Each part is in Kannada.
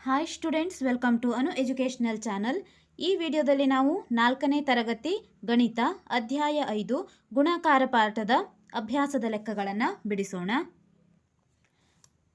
Hi students welcome to Anu educational channel ಈ ವಿಡಿಯೋದಲ್ಲಿ ನಾವು ನಾಲ್ಕನೇ ತರಗತಿ ಗಣಿತ ಅಧ್ಯಾಯ ಐದು ಗುಣಾಕಾರ ಪಾಠದ ಅಭ್ಯಾಸದ ಲೆಕ್ಕಗಳನ್ನು ಬಿಡಿಸೋಣ.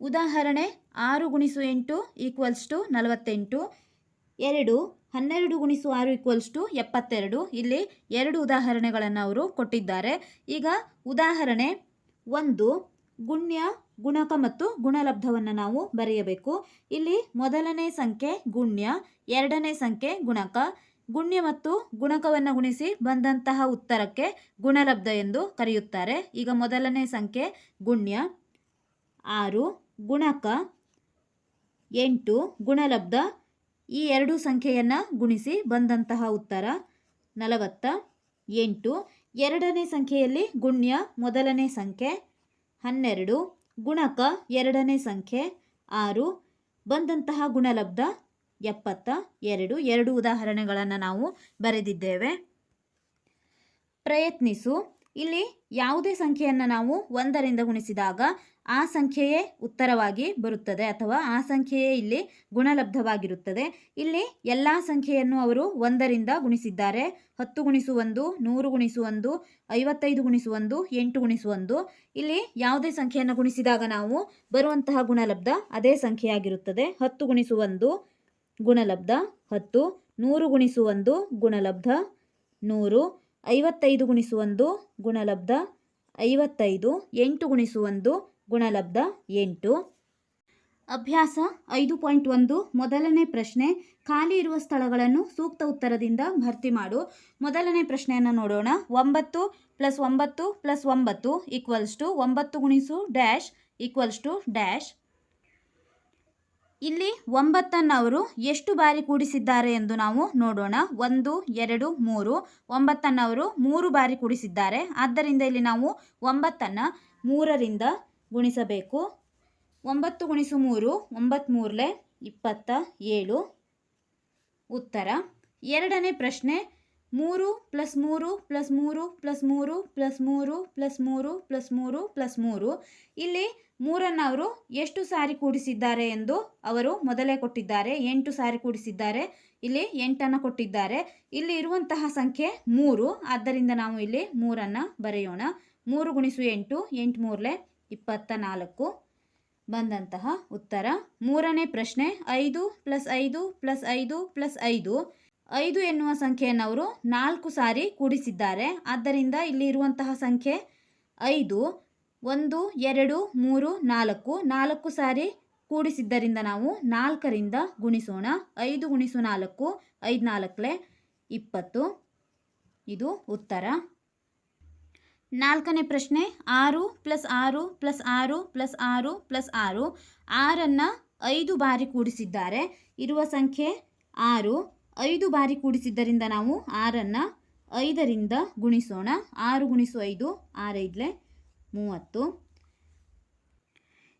ಉದಾಹರಣೆ ಆರು ಗುಣಿಸು ಎಂಟು ಈಕ್ವಲ್ಸ್ ಟು ನಲವತ್ತೆಂಟು, ಎರಡು ಹನ್ನೆರಡು ಗುಣಿಸು ಆರು ಈಕ್ವಲ್ಸ್ ಟು ಎಪ್ಪತ್ತೆರಡು, ಇಲ್ಲಿ ಎರಡು ಉದಾಹರಣೆಗಳನ್ನು ಅವರು ಕೊಟ್ಟಿದ್ದಾರೆ. ಈಗ ಉದಾಹರಣೆ ಒಂದು ಗುಣ್ಯ, ಗುಣಕ ಮತ್ತು ಗುಣಲಬ್ಧವನ್ನು ನಾವು ಬರೆಯಬೇಕು. ಇಲ್ಲಿ ಮೊದಲನೇ ಸಂಖ್ಯೆ ಗುಣ್ಯ, ಎರಡನೇ ಸಂಖ್ಯೆ ಗುಣಕ. ಗುಣ್ಯ ಮತ್ತು ಗುಣಕವನ್ನು ಗುಣಿಸಿ ಬಂದಂತಹ ಉತ್ತರಕ್ಕೆ ಗುಣಲಬ್ಧ ಎಂದು ಕರೆಯುತ್ತಾರೆ. ಈಗ ಮೊದಲನೇ ಸಂಖ್ಯೆ ಗುಣ್ಯ, ಆರು, ಗುಣಕ, ಎಂಟು, ಗುಣಲಬ್ಧ. ಈ ಎರಡು ಸಂಖ್ಯೆಯನ್ನು ಗುಣಿಸಿ ಬಂದಂತಹ ಉತ್ತರ ನಲವತ್ತ ಎಂಟು. ಎರಡನೇ ಸಂಖ್ಯೆಯಲ್ಲಿ ಗುಣ್ಯ, ಮೊದಲನೇ ಸಂಖ್ಯೆ ಹನ್ನೆರಡು ಗುಣಕ ಎರಡನೇ ಸಂಖ್ಯೆ ಆರು ಬಂದಂತಹ ಗುಣಲಬ್ಧ ಎಪ್ಪತ್ತ ಎರಡು ಎರಡು ಉದಾಹರಣೆಗಳನ್ನು ನಾವು ಬರೆದಿದ್ದೇವೆ. ಪ್ರಯತ್ನಿಸು. ಇಲ್ಲಿ ಯಾವುದೇ ಸಂಖ್ಯೆಯನ್ನು ನಾವು ಒಂದರಿಂದ ಗುಣಿಸಿದಾಗ ಆ ಸಂಖ್ಯೆಯೇ ಉತ್ತರವಾಗಿ ಬರುತ್ತದೆ ಅಥವಾ ಆ ಸಂಖ್ಯೆಯೇ ಇಲ್ಲಿ ಗುಣಲಬ್ಧವಾಗಿರುತ್ತದೆ. ಇಲ್ಲಿ ಎಲ್ಲ ಸಂಖ್ಯೆಯನ್ನು ಅವರು ಒಂದರಿಂದ ಗುಣಿಸಿದ್ದಾರೆ. ಹತ್ತು ಗುಣಿಸು ಒಂದು, ನೂರು ಗುಣಿಸು ಒಂದು, ಐವತ್ತೈದು ಗುಣಿಸು ಒಂದು, ಎಂಟು ಗುಣಿಸು ಒಂದು. ಇಲ್ಲಿ ಯಾವುದೇ ಸಂಖ್ಯೆಯನ್ನು ಗುಣಿಸಿದಾಗ ನಾವು ಬರುವಂತಹ ಗುಣಲಬ್ಧ ಅದೇ ಸಂಖ್ಯೆಯಾಗಿರುತ್ತದೆ. ಹತ್ತು ಗುಣಿಸು ಒಂದು, ಗುಣಲಬ್ಧ ಹತ್ತು. ನೂರು ಗುಣಿಸು ಒಂದು, ಗುಣಲಬ್ಧ ನೂರು. ಐವತ್ತೈದು ಗುಣಿಸು ಒಂದು ಗುಣಲಬ್ಧ ಐವತ್ತೈದು, ಎಂಟು ಗುಣಿಸು ಒಂದು ಗುಣಲಬ್ಧ ಎಂಟು. ಅಭ್ಯಾಸ ಐದು ಪಾಯಿಂಟ್ ಒಂದು. ಮೊದಲನೇ ಪ್ರಶ್ನೆ, ಖಾಲಿ ಇರುವ ಸ್ಥಳಗಳನ್ನು ಸೂಕ್ತ ಉತ್ತರದಿಂದ ಭರ್ತಿ ಮಾಡು. ಮೊದಲನೇ ಪ್ರಶ್ನೆಯನ್ನು ನೋಡೋಣ. ಒಂಬತ್ತು ಪ್ಲಸ್ ಒಂಬತ್ತು ಪ್ಲಸ್ ಒಂಬತ್ತು ಈಕ್ವಲ್ಸ್ ಟು ಒಂಬತ್ತು ಗುಣಿಸು ಡ್ಯಾಶ್ ಈಕ್ವಲ್ಸ್ ಟು ಡ್ಯಾಶ್. ಇಲ್ಲಿ ಒಂಬತ್ತನ್ನು ಅವರು ಎಷ್ಟು ಬಾರಿ ಕೂಡಿಸಿದ್ದಾರೆ ಎಂದು ನಾವು ನೋಡೋಣ. ಒಂದು, ಎರಡು, ಮೂರು. ಒಂಬತ್ತನ್ನು ಅವರು ಮೂರು ಬಾರಿ ಕೂಡಿಸಿದ್ದಾರೆ. ಆದ್ದರಿಂದ ಇಲ್ಲಿ ನಾವು ಒಂಬತ್ತನ್ನು ಮೂರರಿಂದ ಗುಣಿಸಬೇಕು. ಒಂಬತ್ತು ಗುಣಿಸು ಮೂರು ಒಂಬತ್ತ್ಮೂರಲೆ ಇಪ್ಪತ್ತ ಏಳು. ಉತ್ತರ, ಎರಡನೇ ಪ್ರಶ್ನೆ ಮೂರು ಪ್ಲಸ್ ಮೂರು ಪ್ಲಸ್ ಮೂರು ಪ್ಲಸ್ ಮೂರು ಪ್ಲಸ್ ಮೂರು ಪ್ಲಸ್ ಮೂರು ಪ್ಲಸ್ ಮೂರು ಪ್ಲಸ್ ಮೂರು. ಇಲ್ಲಿ ಮೂರನ್ನು ಅವರು ಎಷ್ಟು ಸಾರಿ ಕೂಡಿಸಿದ್ದಾರೆ ಎಂದು ಅವರು ಮೊದಲೇ ಕೊಟ್ಟಿದ್ದಾರೆ. ಎಂಟು ಸಾರಿ ಕೂಡಿಸಿದ್ದಾರೆ. ಇಲ್ಲಿ ಎಂಟನ್ನು ಕೊಟ್ಟಿದ್ದಾರೆ. ಇಲ್ಲಿ ಇರುವಂತಹ ಸಂಖ್ಯೆ ಮೂರು. ಆದ್ದರಿಂದ ನಾವು ಇಲ್ಲಿ ಮೂರನ್ನು ಬರೆಯೋಣ. ಮೂರು ಗುಣಿಸು ಎಂಟು ಎಂಟು ಮೂರಲೆ ಇಪ್ಪತ್ತ ನಾಲ್ಕು. ಬಂದಂತಹ ಉತ್ತರ. ಮೂರನೇ ಪ್ರಶ್ನೆ, ಐದು ಪ್ಲಸ್ ಐದು ಪ್ಲಸ್ ಐದು ಪ್ಲಸ್ ಐದು. ಐದು ಎನ್ನುವ ಸಂಖ್ಯೆಯನ್ನು ಅವರು ನಾಲ್ಕು ಸಾರಿ ಕೂಡಿಸಿದ್ದಾರೆ. ಆದ್ದರಿಂದ ಇಲ್ಲಿ ಇರುವಂತಹ ಸಂಖ್ಯೆ ಐದು, ಒಂದು, ಎರಡು, ಮೂರು, ನಾಲ್ಕು. ನಾಲ್ಕು ಸಾರಿ ಕೂಡಿಸಿದ್ದರಿಂದ ನಾವು ನಾಲ್ಕರಿಂದ ಗುಣಿಸೋಣ. ಐದು ಗುಣಿಸು ನಾಲ್ಕು, ಐದು ನಾಲ್ಕಲೆ ಇಪ್ಪತ್ತು. ಇದು ಉತ್ತರ. ನಾಲ್ಕನೇ ಪ್ರಶ್ನೆ, ಆರು ಪ್ಲಸ್ ಆರು ಪ್ಲಸ್ ಆರು ಪ್ಲಸ್ ಆರು ಪ್ಲಸ್ ಆರು. ಆರನ್ನು ಐದು ಬಾರಿ ಕೂಡಿಸಿದ್ದಾರೆ. ಇರುವ ಸಂಖ್ಯೆ ಆರು. ಐದು ಬಾರಿ ಕೂಡಿಸಿದ್ದರಿಂದ ನಾವು ಆರನ್ನು ಐದರಿಂದ ಗುಣಿಸೋಣ. ಆರು ಗುಣಿಸು ಐದು ಆರೈದ್ಲೆ ಮೂವತ್ತು.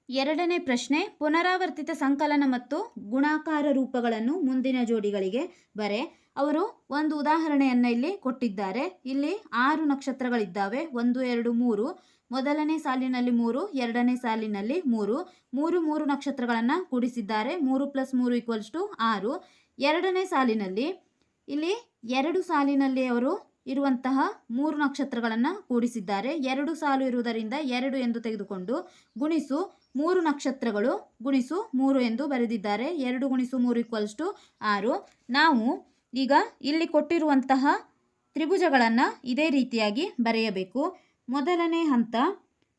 ಎರಡನೇ ಪ್ರಶ್ನೆ, ಪುನರಾವರ್ತಿತ ಸಂಕಲನ ಮತ್ತು ಗುಣಾಕಾರ ರೂಪಗಳನ್ನು ಮುಂದಿನ ಜೋಡಿಗಳಿಗೆ ಬರೆ. ಅವರು ಒಂದು ಉದಾಹರಣೆಯನ್ನು ಇಲ್ಲಿ ಕೊಟ್ಟಿದ್ದಾರೆ. ಇಲ್ಲಿ ಆರು ನಕ್ಷತ್ರಗಳಿದ್ದಾವೆ. ಒಂದು, ಎರಡು, ಮೂರು. ಮೊದಲನೇ ಸಾಲಿನಲ್ಲಿ ಮೂರು, ಎರಡನೇ ಸಾಲಿನಲ್ಲಿ ಮೂರು. ಮೂರು ಮೂರು ನಕ್ಷತ್ರಗಳನ್ನು ಕೂಡಿಸಿದ್ದಾರೆ. ಮೂರು ಪ್ಲಸ್ ಮೂರು ಈಕ್ವಲ್ಸ್ ಟು ಆರು. ಎರಡನೇ ಸಾಲಿನಲ್ಲಿ ಇಲ್ಲಿ ಎರಡು ಸಾಲಿನಲ್ಲಿ ಅವರು ಇರುವಂತಹ ಮೂರು ನಕ್ಷತ್ರಗಳನ್ನು ಕೂಡಿಸಿದ್ದಾರೆ. ಎರಡು ಸಾಲು ಇರುವುದರಿಂದ ಎರಡು ಎಂದು ತೆಗೆದುಕೊಂಡು ಗುಣಿಸು ಮೂರು ನಕ್ಷತ್ರಗಳು ಗುಣಿಸು ಮೂರು ಎಂದು ಬರೆದಿದ್ದಾರೆ. ಎರಡು ಗುಣಿಸು ಮೂರು ಈಕ್ವಲ್ಸ್ ಟು ಆರು. ನಾವು ಈಗ ಇಲ್ಲಿ ಕೊಟ್ಟಿರುವಂತಹ ತ್ರಿಭುಜಗಳನ್ನು ಇದೇ ರೀತಿಯಾಗಿ ಬರೆಯಬೇಕು. ಮೊದಲನೇ ಹಂತ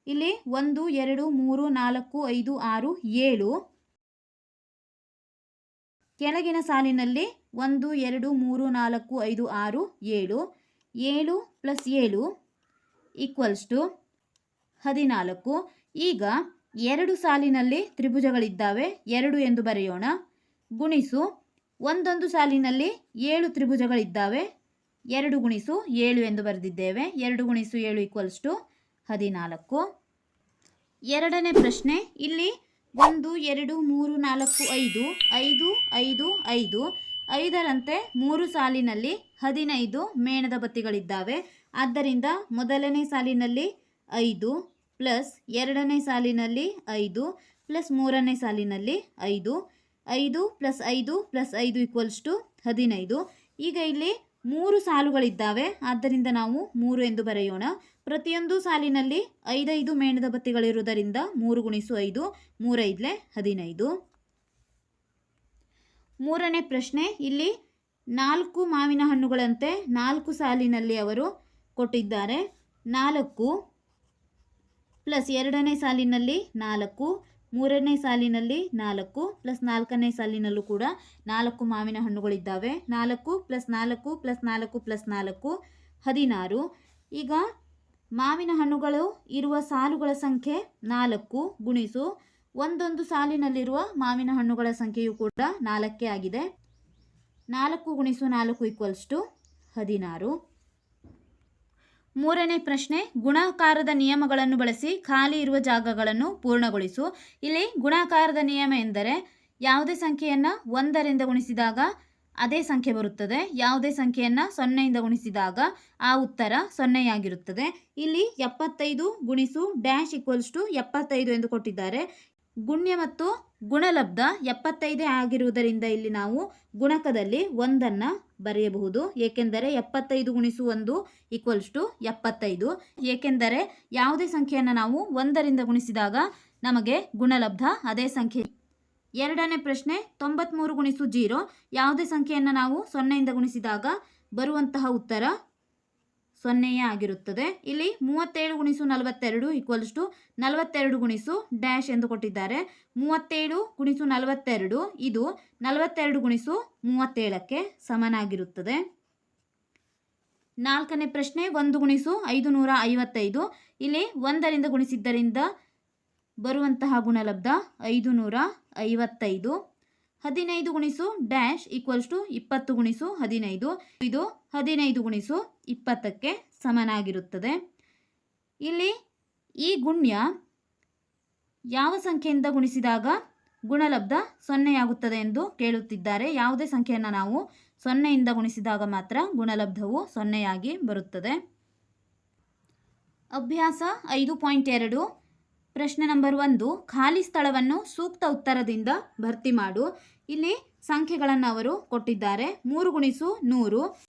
ಇಲ್ಲಿ ಒಂದು, ಎರಡು, ಮೂರು, ನಾಲ್ಕು, ಐದು, ಆರು, ಏಳು. ಕೆಳಗಿನ ಸಾಲಿನಲ್ಲಿ ಒಂದು, ಎರಡು, ಮೂರು, ನಾಲ್ಕು, ಐದು, ಆರು, ಏಳು ಏಳು ಪ್ಲಸ್ ಏಳು ಈಕ್ವಲ್ಸ್ ಟು ಹದಿನಾಲ್ಕು. ಈಗ ಎರಡು ಸಾಲಿನಲ್ಲಿ ತ್ರಿಭುಜಗಳಿದ್ದಾವೆ, ಎರಡು ಎಂದು ಬರೆಯೋಣ. ಗುಣಿಸು, ಒಂದೊಂದು ಸಾಲಿನಲ್ಲಿ ಏಳು ತ್ರಿಭುಜಗಳಿದ್ದಾವೆ, ಎರಡು ಗುಣಿಸು ಏಳು ಎಂದು ಬರೆದಿದ್ದೇವೆ. ಎರಡು ಗುಣಿಸು ಏಳು ಈಕ್ವಲ್ಸ್ ಟು ಹದಿನಾಲ್ಕು. ಎರಡನೇ ಪ್ರಶ್ನೆ, ಇಲ್ಲಿ ಒಂದು, ಎರಡು, ಮೂರು, ನಾಲ್ಕು, ಐದು ಐದು ಐದು ಐದು, ಐದರಂತೆ ಮೂರು ಸಾಲಿನಲ್ಲಿ ಹದಿನೈದು ಮೇಣದ ಬತ್ತಿಗಳಿದ್ದಾವೆ. ಆದ್ದರಿಂದ ಮೊದಲನೇ ಸಾಲಿನಲ್ಲಿ ಐದು ಪ್ಲಸ್ ಎರಡನೇ ಸಾಲಿನಲ್ಲಿ ಐದು ಪ್ಲಸ್ ಮೂರನೇ ಸಾಲಿನಲ್ಲಿ ಐದು. ಐದು ಪ್ಲಸ್ ಐದು ಪ್ಲಸ್ ಐದು ಈಕ್ವಲ್ಸ್ ಟು ಹದಿನೈದು. ಈಗ ಇಲ್ಲಿ ಮೂರು ಸಾಲುಗಳಿದ್ದಾವೆ. ಆದ್ದರಿಂದ ನಾವು ಮೂರು ಎಂದು ಬರೆಯೋಣ. ಪ್ರತಿಯೊಂದು ಸಾಲಿನಲ್ಲಿ ಐದೈದು ಮೇಣದ ಬತ್ತಿಗಳಿರುವುದರಿಂದ ಮೂರು ಗುಣಿಸು ಐದು, ಮೂರೈದ್ಲೆ ಹದಿನೈದು. ಮೂರನೇ ಪ್ರಶ್ನೆ, ಇಲ್ಲಿ ನಾಲ್ಕು ಮಾವಿನ ಹಣ್ಣುಗಳಂತೆ ನಾಲ್ಕು ಸಾಲಿನಲ್ಲಿ ಅವರು ಕೊಟ್ಟಿದ್ದಾರೆ. ನಾಲ್ಕು ಪ್ಲಸ್ ಎರಡನೇ ಸಾಲಿನಲ್ಲಿ ನಾಲ್ಕು ಮೂರನೇ ಸಾಲಿನಲ್ಲಿ ನಾಲ್ಕು ಪ್ಲಸ್ ನಾಲ್ಕನೇ ಸಾಲಿನಲ್ಲೂ ಕೂಡ ನಾಲ್ಕು ಮಾವಿನ ಹಣ್ಣುಗಳಿದ್ದಾವೆ. ನಾಲ್ಕು ಪ್ಲಸ್ ನಾಲ್ಕು ಪ್ಲಸ್ ನಾಲ್ಕು ಪ್ಲಸ್ ನಾಲ್ಕು, ಹದಿನಾರು. ಈಗ ಮಾವಿನ ಹಣ್ಣುಗಳು ಇರುವ ಸಾಲುಗಳ ಸಂಖ್ಯೆ ನಾಲ್ಕು ಗುಣಿಸು, ಒಂದೊಂದು ಸಾಲಿನಲ್ಲಿರುವ ಮಾವಿನ ಹಣ್ಣುಗಳ ಸಂಖ್ಯೆಯು ಕೂಡ ನಾಲ್ಕೇ ಆಗಿದೆ. ನಾಲ್ಕು ಗುಣಿಸು ನಾಲ್ಕು ಈಕ್ವಲ್ಸ್ ಟು ಹದಿನಾರು. ಮೂರನೇ ಪ್ರಶ್ನೆ, ಗುಣಾಕಾರದ ನಿಯಮಗಳನ್ನು ಬಳಸಿ ಖಾಲಿ ಇರುವ ಜಾಗಗಳನ್ನು ಪೂರ್ಣಗೊಳಿಸು. ಇಲ್ಲಿ ಗುಣಾಕಾರದ ನಿಯಮ ಎಂದರೆ ಯಾವುದೇ ಸಂಖ್ಯೆಯನ್ನು ಒಂದರಿಂದ ಗುಣಿಸಿದಾಗ ಅದೇ ಸಂಖ್ಯೆ ಬರುತ್ತದೆ. ಯಾವುದೇ ಸಂಖ್ಯೆಯನ್ನು ಸೊನ್ನೆಯಿಂದ ಗುಣಿಸಿದಾಗ ಆ ಉತ್ತರ ಸೊನ್ನೆಯಾಗಿರುತ್ತದೆ. ಇಲ್ಲಿ ಎಪ್ಪತ್ತೈದು ಗುಣಿಸು ಡ್ಯಾಶ್ ಈಕ್ವಲ್ಸ್ ಟು ಎಪ್ಪತ್ತೈದು ಎಂದು ಕೊಟ್ಟಿದ್ದಾರೆ. ಗುಣ್ಯ ಮತ್ತು ಗುಣಲಬ್ಧ ಎಪ್ಪತ್ತೈದೇ ಆಗಿರುವುದರಿಂದ ಇಲ್ಲಿ ನಾವು ಗುಣಕದಲ್ಲಿ ಒಂದನ್ನು ಬರೆಯಬಹುದು. ಏಕೆಂದರೆ ಎಪ್ಪತ್ತೈದು ಗುಣಿಸು ಒಂದು ಈಕ್ವಲ್ಸ್ ಟು ಎಪ್ಪತ್ತೈದು. ಏಕೆಂದರೆ ಯಾವುದೇ ಸಂಖ್ಯೆಯನ್ನು ನಾವು ಒಂದರಿಂದ ಗುಣಿಸಿದಾಗ ನಮಗೆ ಗುಣಲಬ್ಧ ಅದೇ ಸಂಖ್ಯೆ. ಎರಡನೇ ಪ್ರಶ್ನೆ ತೊಂಬತ್ತ್ಮೂರು ಗುಣಿಸು ಜೀರೋ. ಯಾವುದೇ ಸಂಖ್ಯೆಯನ್ನು ನಾವು ಸೊನ್ನೆಯಿಂದ ಗುಣಿಸಿದಾಗ ಬರುವಂತಹ ಉತ್ತರ ಸೊನ್ನೆಯೇ ಆಗಿರುತ್ತದೆ. ಇಲ್ಲಿ ಮೂವತ್ತೇಳು ಗುಣಿಸು ನಲವತ್ತೆರಡು ಈಕ್ವಲ್ಸ್ ಟು ನಲವತ್ತೆರಡು ಗುಣಿಸು ಡ್ಯಾಶ್ ಎಂದು ಕೊಟ್ಟಿದ್ದಾರೆ. ಮೂವತ್ತೇಳು ಗುಣಿಸು ನಲವತ್ತೆರಡು, ಇದು ನಲವತ್ತೆರಡು ಗುಣಿಸು ಮೂವತ್ತೇಳಕ್ಕೆ ಸಮನಾಗಿರುತ್ತದೆ. ನಾಲ್ಕನೇ ಪ್ರಶ್ನೆ, ಒಂದು ಗುಣಿಸು ಐದು ನೂರ ಐವತ್ತೈದು. ಇಲ್ಲಿ ಒಂದರಿಂದ ಗುಣಿಸಿದ್ದರಿಂದ ಬರುವಂತಹ ಗುಣಲಬ್ಧ ಐದು ನೂರ ಐವತ್ತೈದು. ಹದಿನೈದು ಗುಣಿಸು ಡ್ಯಾಶ್ ಈಕ್ವಲ್ಸ್ ಟು ಇಪ್ಪತ್ತು ಗುಣಿಸು ಹದಿನೈದು. ಇದು ಹದಿನೈದು ಗುಣಿಸು ಇಪ್ಪತ್ತಕ್ಕೆ ಸಮನಾಗಿರುತ್ತದೆ. ಇಲ್ಲಿ ಈ ಗುಣ್ಯ ಯಾವ ಸಂಖ್ಯೆಯಿಂದ ಗುಣಿಸಿದಾಗ ಗುಣಲಬ್ಧ ಸೊನ್ನೆಯಾಗುತ್ತದೆ ಎಂದು ಕೇಳುತ್ತಿದ್ದಾರೆ. ಯಾವುದೇ ಸಂಖ್ಯೆಯನ್ನು ನಾವು ಸೊನ್ನೆಯಿಂದ ಗುಣಿಸಿದಾಗ ಮಾತ್ರ ಗುಣಲಬ್ಧವು ಸೊನ್ನೆಯಾಗಿ ಬರುತ್ತದೆ. ಅಭ್ಯಾಸ ಐದು ಪಾಯಿಂಟ್ ಎರಡು. ಪ್ರಶ್ನೆ ನಂಬರ್ ಒಂದು, ಖಾಲಿ ಸ್ಥಳವನ್ನು ಸೂಕ್ತ ಉತ್ತರದಿಂದ ಭರ್ತಿ ಮಾಡು. ಇಲ್ಲಿ ಸಂಖ್ಯೆಗಳನ್ನು ಅವರು ಕೊಟ್ಟಿದ್ದಾರೆ. ಮೂರು ಗುಣಿಸು ನೂರು.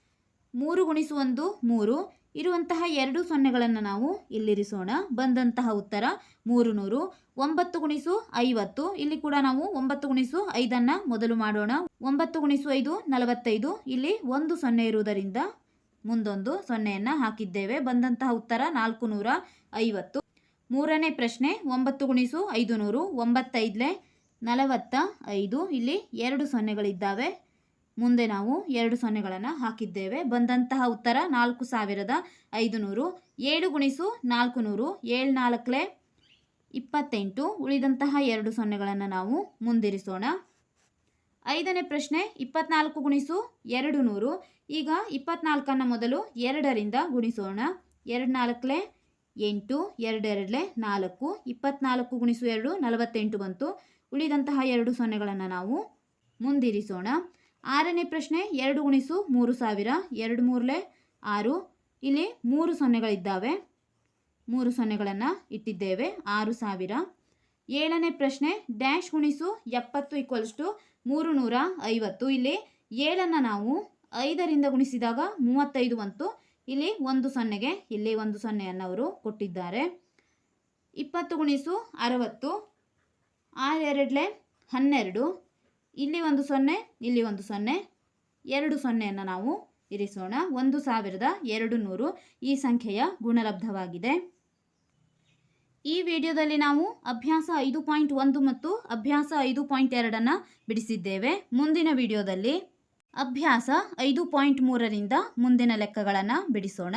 ಮೂರು ಗುಣಿಸು ಒಂದು, ಮೂರು. ಇರುವಂತಹ ಎರಡು ಸೊನ್ನೆಗಳನ್ನು ನಾವು ಇಲ್ಲಿರಿಸೋಣ. ಬಂದಂತಹ ಉತ್ತರ ಮೂರು ನೂರು. ಒಂಬತ್ತು ಗುಣಿಸು ಐವತ್ತು. ಇಲ್ಲಿ ಕೂಡ ನಾವು ಒಂಬತ್ತು ಗುಣಿಸು ಐದನ್ನು ಮೊದಲು ಮಾಡೋಣ. ಒಂಬತ್ತು ಗುಣಿಸು ಐದು, ನಲವತ್ತೈದು. ಇಲ್ಲಿ ಒಂದು ಸೊನ್ನೆ ಇರುವುದರಿಂದ ಮುಂದೊಂದು ಸೊನ್ನೆಯನ್ನು ಹಾಕಿದ್ದೇವೆ. ಬಂದಂತಹ ಉತ್ತರ ನಾಲ್ಕು ನೂರ ಐವತ್ತು. ಮೂರನೇ ಪ್ರಶ್ನೆ, ಒಂಬತ್ತು ಗುಣಿಸು ಐದು ನೂರು. ಒಂಬತ್ತೈದಲೆ ನಲವತ್ತ ಐದು ಇಲ್ಲಿ ಎರಡು ಸೊನ್ನೆಗಳಿದ್ದಾವೆ. ಮುಂದೆ ನಾವು ಎರಡು ಸೊನ್ನೆಗಳನ್ನು ಹಾಕಿದ್ದೇವೆ. ಬಂದಂತಹ ಉತ್ತರ ನಾಲ್ಕು ಸಾವಿರದ ಐದು ನೂರು ಏಳು ಗುಣಿಸು ನಾಲ್ಕು ನೂರು ಏಳು ನಾಲ್ಕಲೆ ಇಪ್ಪತ್ತೆಂಟು. ಉಳಿದಂತಹ ಎರಡು ಸೊನ್ನೆಗಳನ್ನು ನಾವು ಮುಂದಿರಿಸೋಣ. ಐದನೇ ಪ್ರಶ್ನೆ, ಇಪ್ಪತ್ನಾಲ್ಕು ಗುಣಿಸು ಎರಡು ನೂರು ಈಗ ಇಪ್ಪತ್ನಾಲ್ಕನ್ನು ಮೊದಲು ಎರಡರಿಂದ ಗುಣಿಸೋಣ. ಎರಡು ನಾಲ್ಕಲೆ ಎಂಟು ಎರಡೆರಡಲೆ ನಾಲ್ಕು. ಇಪ್ಪತ್ನಾಲ್ಕು ಗುಣಿಸು ಎರಡು, ನಲವತ್ತೆಂಟು ಬಂತು. ಉಳಿದಂತಹ ಎರಡು ಸೊನ್ನೆಗಳನ್ನು ನಾವು ಮುಂದಿರಿಸೋಣ. ಆರನೇ ಪ್ರಶ್ನೆ ಎರಡು ಗುಣಿಸು ಮೂರು ಸಾವಿರ, ಎರಡು ಮೂರಲೆ ಆರು. ಇಲ್ಲಿ ಮೂರು ಸೊನ್ನೆಗಳಿದ್ದಾವೆ. ಮೂರು ಸೊನ್ನೆಗಳನ್ನು ಇಟ್ಟಿದ್ದೇವೆ. ಆರು ಸಾವಿರ. ಏಳನೇ ಪ್ರಶ್ನೆ ಡ್ಯಾಶ್ ಗುಣಿಸು ಎಪ್ಪತ್ತು ಈಕ್ವಲ್ಸ್ ಟು ಮೂರು ನೂರ ಐವತ್ತು. ಇಲ್ಲಿ ಏಳನ್ನು ನಾವು ಐದರಿಂದ ಗುಣಿಸಿದಾಗ ಮೂವತ್ತೈದು ಬಂತು. ಇಲ್ಲಿ ಒಂದು ಸೊನ್ನೆಗೆ, ಇಲ್ಲಿ ಒಂದು ಸೊನ್ನೆಯನ್ನು ಅವರು ಕೊಟ್ಟಿದ್ದಾರೆ. ಇಪ್ಪತ್ತು ಗುಣಿಸು ಅರವತ್ತು. ಆರೆರಡಲೆ ಹನ್ನೆರಡು, ಇಲ್ಲಿ ಒಂದು ಸೊನ್ನೆ, ಇಲ್ಲಿ ಒಂದು ಸೊನ್ನೆ. ಎರಡು ಸೊನ್ನೆಯನ್ನು ನಾವು ಇರಿಸೋಣ. ಒಂದು ಸಾವಿರದ ಎರಡು ನೂರು ಈ ಸಂಖ್ಯೆಯ ಗುಣಲಬ್ಧವಾಗಿದೆ. ಈ ವಿಡಿಯೋದಲ್ಲಿ ನಾವು ಅಭ್ಯಾಸ ಐದು ಪಾಯಿಂಟ್ ಒಂದು ಮತ್ತು ಅಭ್ಯಾಸ ಐದು ಪಾಯಿಂಟ್ ಎರಡನ್ನು ಬಿಡಿಸಿದ್ದೇವೆ. ಮುಂದಿನ ವಿಡಿಯೋದಲ್ಲಿ ಅಭ್ಯಾಸ ಐದು ಪಾಯಿಂಟ್ ಮೂರರಿಂದ ಮುಂದಿನ ಲೆಕ್ಕಗಳನ್ನು ಬಿಡಿಸೋಣ.